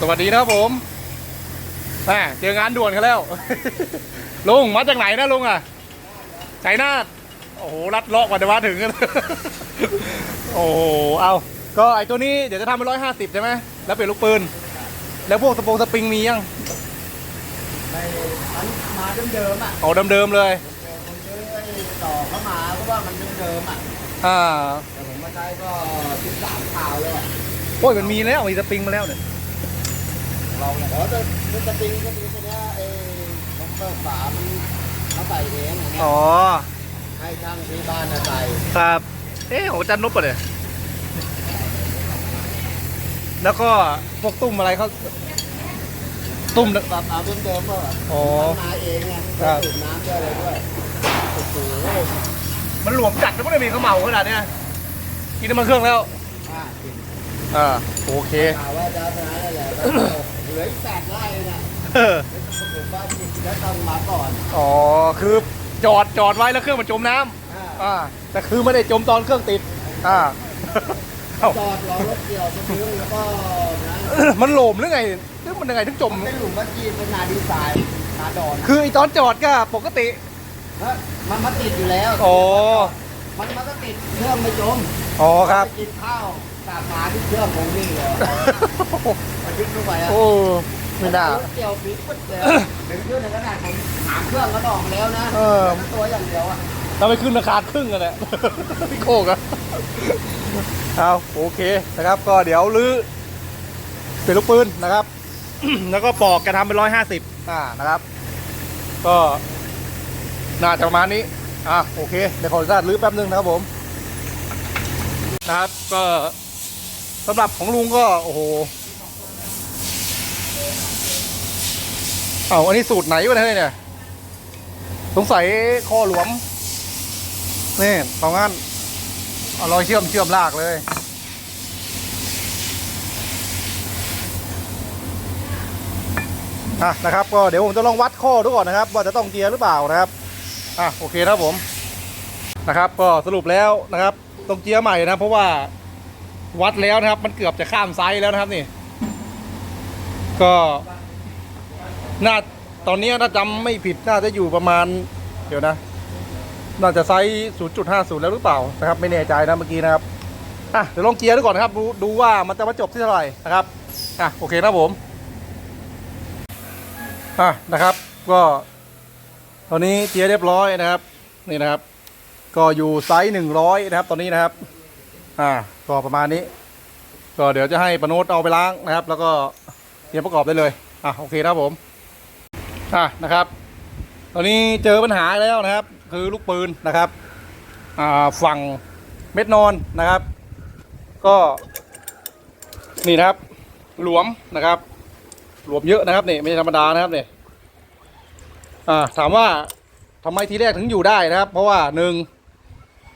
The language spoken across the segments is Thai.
สวัสดีนะครับผมแหมเจองานด่วนกันแล้ว ลุงมาจากไหนนะลุงอะชัยนาทโอ้โหรัดเลาะกว่าจะมาถึงกันโอ้โหเอาก็ไอตัวนี้เดี๋ยวจะทำเป็นร้อยห้าสิบใช่ไหมแล้วเปลี่ยนลูกปืน แล้วพวกสปงสปริงมียังไปมันมาเดิมๆอะเอาเดิมๆเลยผมซื้อไอ้ต่อเข้ามาเพราะว่ามันเดิมๆอะอ่าแต่ผมมาใช้ก็สิบสามข่าวเลยอะโอ้ยมันมีแล้วมีสปริงมาแล้วเนี่ย เราเนี่ยอ๋อแต่แต่สปริงสปริงตัวเนี้ยไอ้ผมเปิดฝามันเขาใส่เองอย่างเงี้ยอ๋อ ให้ช่างที่บ้านน่ะใส่ครับ เอ๊ะของอาจันนุ๊ปปะเนี่ยแล้วก็พวกตุ้มอะไรเขาตุ้มแบบเอาเดิมๆก็อ๋อมันมาเองไงครับ สูบน้ำด้วยอะไรด้วยโอ้โหมันหลวมจัดแล้วไม่ได้มีข้าวเหมาขนาดเนี้ยกินน้ำมันเครื่องแล้ว อ่าจริงอ่าโอเคข่าวว่าจะชนะได้แหละเห ลืออีกแปดไร่น่ะเออผมว่าจิตแล้วต้องมาก่อนอ๋อคือจอดจอดไว้แล้วเครื่องมันจมน้ำอ่าอ่าแต่คือไม่ได้จมตอนเครื่องติดอ่าเอ้าจอดรอรถเกี่ยวสปริงแล้วก็นะมันโหลมหรือไงหรือมันยังไงถึงจมเป็นหลุมวัดจีนเป็นนาดีไซน์นาดอนคือไอตอนจอดก็ปกติ แล้วมันมาติดอยู่แล้ว อ๋อ มันมันก็ติดเครื่องไม่จมอ๋อครับ ไปกินข้าว กลับมาที่เครื่องคงนี่เลยมันยึดเข้าไปอะโอ้ไม่น่ารถเกี่ยวปี๊ดปึ๊ดเลยเดี๋ยวเครื่องในขนาดผมถามเครื่องก็ดอกแล้วนะเออแต่ตัวอย่างเดียวอะเราไปขึ้นราคาครึ่งกันแหละพี่โคกอะเอาโอเคนะครับ ก็เดี๋ยวลื้อเป็นลูกปืนนะครับ แล้วก็ปอกกระทำเป็นร้อยห้าสิบอ่านะครับ ก็น่าจะประมาณนี้อะโอเคเดี๋ยวขออนุญาตลื้อแป๊บนึงนะครับผม นะครับก็ สำหรับของลุงก็โอ้โหเอาอันนี้สูตรไหนวะเนี่ยสงสัยคอหลวมนี่ตรงนั้นเอารอยเชื่อมเชื่อมลากเลย อะนะครับ ก็เดี๋ยวผมจะลองวัดข้อดูก่อนนะครับ ว่าจะต้องเกียร์หรือเปล่านะครับ อะโอเคครับผมนะครับ ก็สรุปแล้วนะครับต้องเกียร์ใหม่นะเพราะว่า วัดแล้วนะครับ มันเกือบจะข้ามไซส์แล้วนะครับนี่ ก็น่าตอนนี้ถ้าจำไม่ผิดน่าจะอยู่ประมาณ เดี๋ยวนะ น่าจะไซส์ 0.50 แล้วหรือเปล่านะครับ ไม่แน่ใจนะเมื่อกี้นะครับอะเดี๋ยวลองเกียร์ดูก่อนนะครับ ดูดูว่ามันจะมาจบที่เท่าไหร่นะครับอะโอเคนะผมอะนะครับ ก็ ตอนนี้เกียร์เรียบร้อยนะครับ นี่นะครับ ก็อยู่ไซส์ 100 นะครับ ตอนนี้นะครับ อ่าก็ประมาณนี้ ก็เดี๋ยวจะให้ปนโนตเอาไปล้างนะครับ แล้วก็เตรียมประกอบได้เลยอะโอเคนะครับผมอะนะครับ ตอนนี้เจอปัญหาแล้วนะครับ คือลูกปืนนะครับอ่าฝั่งเม็ดนอนนะครับ ก็ นี่นะครับ หลวมนะครับหลวมเยอะนะครับนี่ไม่ธรรมดานะครับนี่อ่าถามว่าทำไมทีแรกถึงอยู่ได้นะครับ เพราะว่าหนึ่ง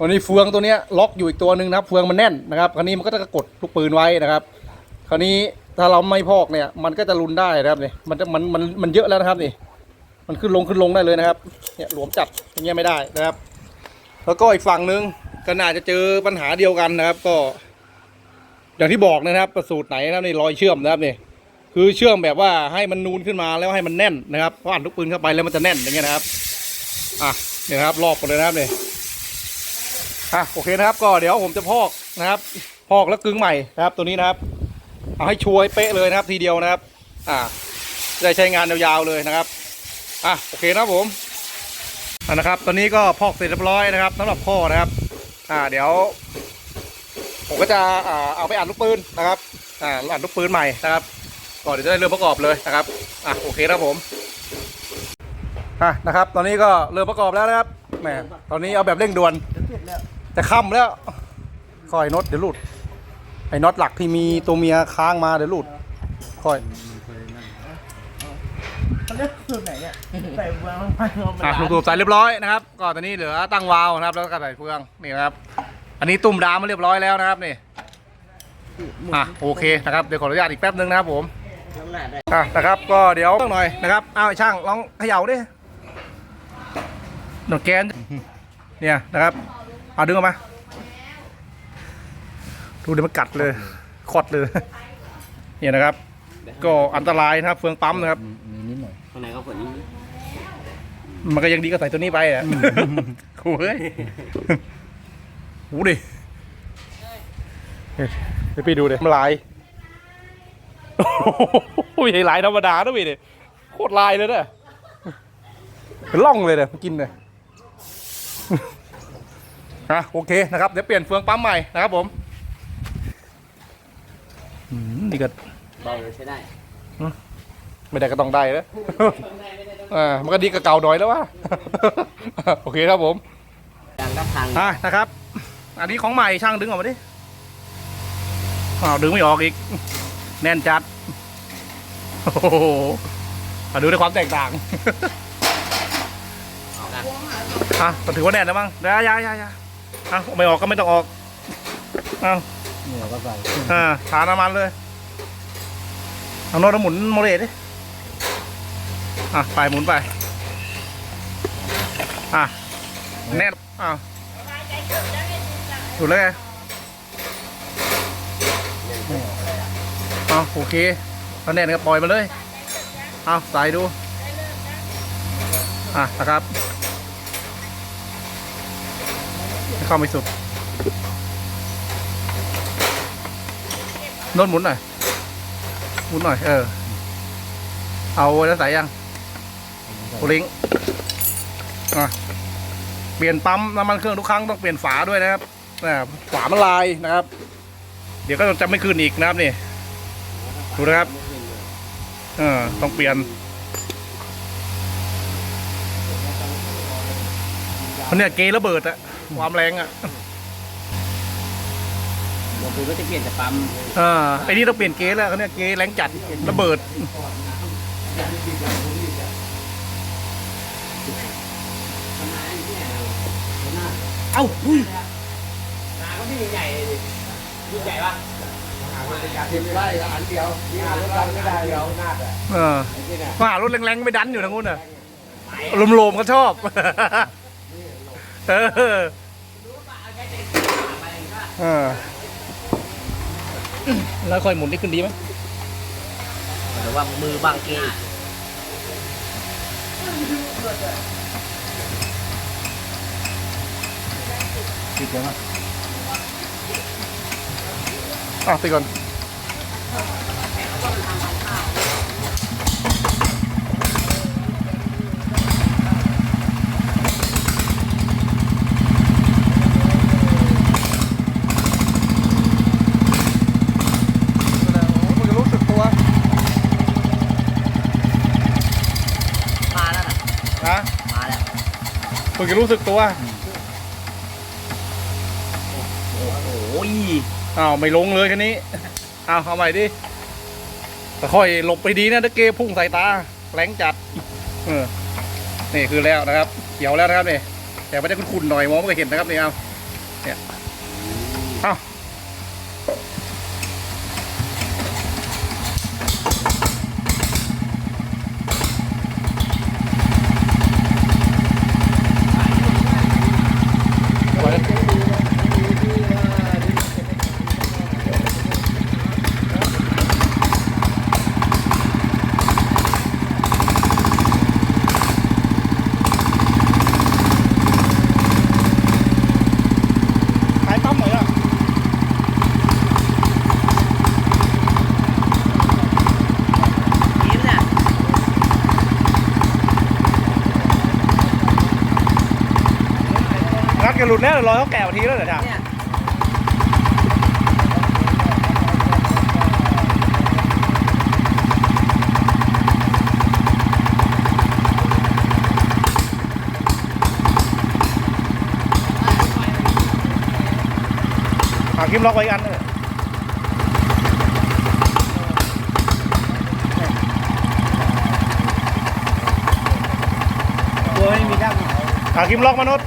วันนี้เฟืองตัวนี้ล็อกอยู่อีกตัวหนึ่งนะครับเฟืองมันแน่นนะครับคราวนี้มันก็จะกดลูกปืนไว้นะครับ คราวนี้ถ้าเราไม่พอกเนี่ยมันก็จะรุนได้นะครับนี่มันจะมันมันมันเยอะแล้วนะครับนี่มันขึ้นลงขึ้นลงได้เลยนะครับเนี่ยหลวมจัดอย่างเงี้ยไม่ได้นะครับ แล้วก็อีกฝั่งหนึ่งก็น่าจะเจอปัญหาเดียวกันนะครับก็ อย่างที่บอกนะครับประสูตรไหนนะครับนี่รอยเชื่อมนะครับนี่คือเชื่อมแบบว่าให้มันนูนขึ้นมาแล้วให้มันแน่นนะครับเพราะอัดลูกปืนเข้าไปแล้วมันจะแน่นอย่างเงี้ยนะครับอะเนี่ยครับรอบหมดเลยนะครับนี่ อะโอเคนะครับ ก็เดี๋ยวผมจะพอกนะครับ พอกแล้วกึ่งใหม่นะครับ ตัวนี้นะครับเอาให้ช่วยเป๊ะเลยนะครับทีเดียวนะครับ อ่าจะได้ใช้งานยาวๆเลยนะครับอะโอเคนะผมอะนะครับตอนนี้ก็พอกเสร็จเรียบร้อยนะครับสำหรับข้อนะครับ อ่าเดี๋ยว ผมก็จะอ่าเอาไปอัดลูกปืนนะครับอ่าอัดลูกปืนใหม่นะครับก่อนเดี๋ยวจะได้เริ่มประกอบเลยนะครับอะโอเคนะผมอะนะครับ ตอนนี้ก็เริ่มประกอบแล้วนะครับแหมตอนนี้เอาแบบเร่งด่วน จะเสร็จแล้วจะค่ำแล้วคอยน็อตเดี๋ยวหลุด ไอ้น็อตหลักที่มีตัวเมียค้างมาเดี๋ยวหลุดคอยเขาเรียกสูตรไหนเนี่ยใส่วางไปลงไปอะลูกตูบใส่เรียบร้อยนะครับก็ตอนนี้เหลือตั้งวาล์วนะครับ แล้วก็ใส่เฟืองนี่นะครับ อันนี้ตุ่มดามมาเรียบร้อยแล้วนะครับนี่อะโอเคนะครับเดี๋ยวขออนุญาตอีกแป๊บนึงนะครับผมข้างหน้าได้อะนะครับก็เดี๋ยวต้องหน่อยนะครับอ้าวไอ้ช่างลองเขย่าดิหนวดแกนเนี่ยนะครับ เอาดึงออกมา ดูเดี๋ยวมันกัดเลยคอดเลย เนี่ยนะครับ ก็อันตรายนะครับ เฟืองปั๊มนะครับ มีนิดหน่อยข้างในก็ขนนี้มันก็ยังดีก็ใส่ตัวนี้ไปอะโอ้ยโอ้ดิเดี๋ยวพี่ดูดิมันลายโอ้โหไม่ใช่ลายธรรมดานะพี่เนี่ยโคตรลายเลยเนี่ยเป็นร่องเลยเนี่ยมันกินเลย อะโอเคนะครับ เดี๋ยวเปลี่ยนเฟืองปั๊มใหม่นะครับผมอืมนี่ก็เบาเลยใช้ได้ไม่ได้ก็ต้องได้แล้วอ่ามันก็ดีกับเก่าหน่อยแล้วว่ะโอเคครับผมยางก็พังอ่านะครับ อันนี้ของใหม่ช่างดึงออกมาดิอ้าวดึงไม่ออกอีก แน่นจัดโอ้โหมาดูในความแตกต่างเอากันอะก็ถือว่าแน่นแล้วมั้งเดี๋ยวยายายา อะไม่ออกก็ไม่ต้องออกอ้าวนี่เราก็ใส่อ่าทาน้ำมันเลยเอาโน้ตหมุนโมเลดดิอะไปหมุนไป อะแน่นอ้าวถูกแล้วไงเอาโอเคเอาแน่นก็ปล่อยมาเลย เอาใส่ดู อะนะครับให้ เข้าไม่สุดโน้ตหมุนหน่อยหมุนหน่อยเออ เอาแล้วใส่ยังโอลิงอะเปลี่ยนปั๊มน้ำมันเครื่องทุกครั้งต้องเปลี่ยนฝาด้วยนะครับอ่าฝามันลายนะครับ เดี๋ยวก็จะไม่ขึ้นอีกนะครับนี่ดูนะครับเออต้องเปลี่ยนเพราะเนี่ยเกระเบิดอะ ความแรงอะเดี๋ยวผมก็จะเปลี่ยนแต่ปั๊มอ่าไอ้นี่ต้องเปลี่ยนเกแล้วเขาเนี่ยเกแรงจัดระเบิดเอ้าอุ้ยนาก็ไม่ใหญ่เลยลูกใหญ่ปะสิบไร่อันเดียวนี่รถดันไม่ได้เดียวนาดอะเออนี่น่ะว่ารถแรงๆไม่ดันอยู่ทางนู้นน่ะลมๆก็ชอบ เออเออแล้วค่อยหมุนนี่ขึ้นดีไหมหรือว่ามือบางเกยติดเลยมั้ยอะติดก่อนมันจะรู้สึกตัว มาแล้วนะ นะ มาแล้ว มันจะรู้สึกตัวโอ้ยอ้าวไม่ลงเลยคันนี้อ้าวเอาใหม่ดิค่อยหลบไปดีนะตะเกพุ่งใส่ตาแรงจัดเออนี่คือแล้วนะครับเขียวแล้วนะครับนี่แต่ไม่ได้คุ้นๆหน่อยมองไม่เคยเห็นนะครับนี่เอาเนี่ยเอาขายปั๊มหน่อยอะ ยิ้มเนี่ย งัดกันหลุด แล้วเดี๋ยวรอเขาแก่กว่าทีแล้วเดี๋ยวจ้ะเนี่ยหาคิมล็อกไว้อีกอันเลยตัวไม่มีด้ามหาคิมล็อกมนุษย์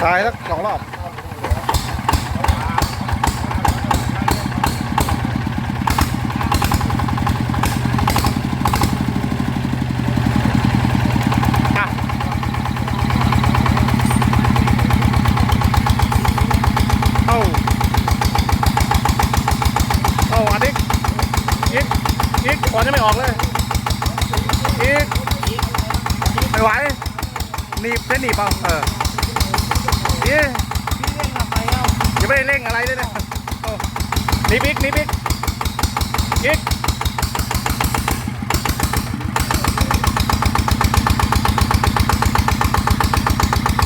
ถ่ายสักสองรอบ อะเอาเอาอันนี้อีกอีกก่อนจะไม่ออกเลย อีกไม่ไหว หนีบใช้หนีบเอาเออเอ๊ะยังไม่ได้เร่งอะไรเลยนะนี่บอีกนี่บอีกอีก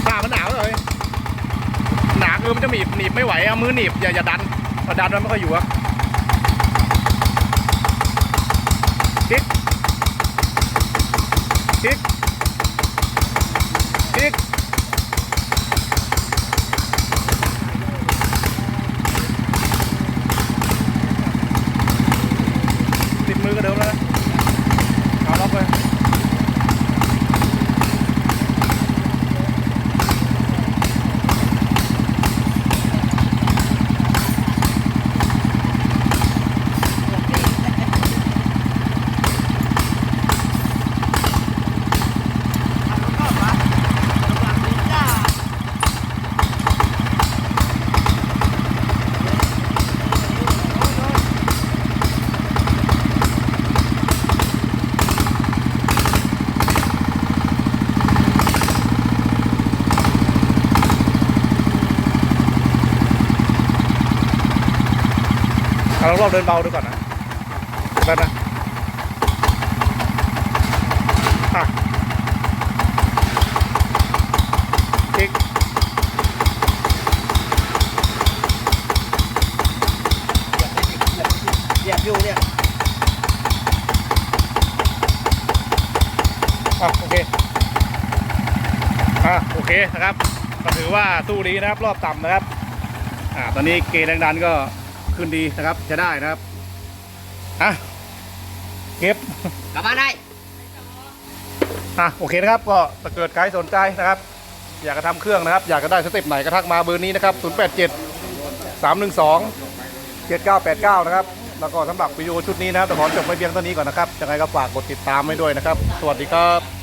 ผ้ามันหนาวเลยหนาคือมันจะหนีบหนีบไม่ไหวเอามือหนีบอย่าอย่าดันพอดันมันไม่ค่อยอยู่อะอีกอีกอีก ติดมือก็เดิมแล้วนะเอาล็อกไป เอารอบๆเดินเบาดูก่อนนะได้นะอะอีกเหยียบอยู่เนี่ยอะโอเคอะโอเคนะครับก็ถือว่าสู้ดีนะครับ รอบต่ำนะครับอ่าตอนนี้เกณฑ์แรงดันก็ ขึ้นดีนะครับ จะได้นะครับอะเก็บกลับบ้านได้อะโอเคนะครับ ก็ถ้าเกิดใครสนใจนะครับ อยากจะทำเครื่องนะครับ อยากจะได้สเต็ปไหนก็ทักมาเบอร์นี้นะครับ 087 312 7989 นะครับ แล้วก็สำหรับวิดีโอชุดนี้นะครับแต่ขอจบไปเพียงเท่านี้ก่อนนะครับยังไงก็ฝากกดติดตามไว้ด้วยนะครับ สวัสดีครับ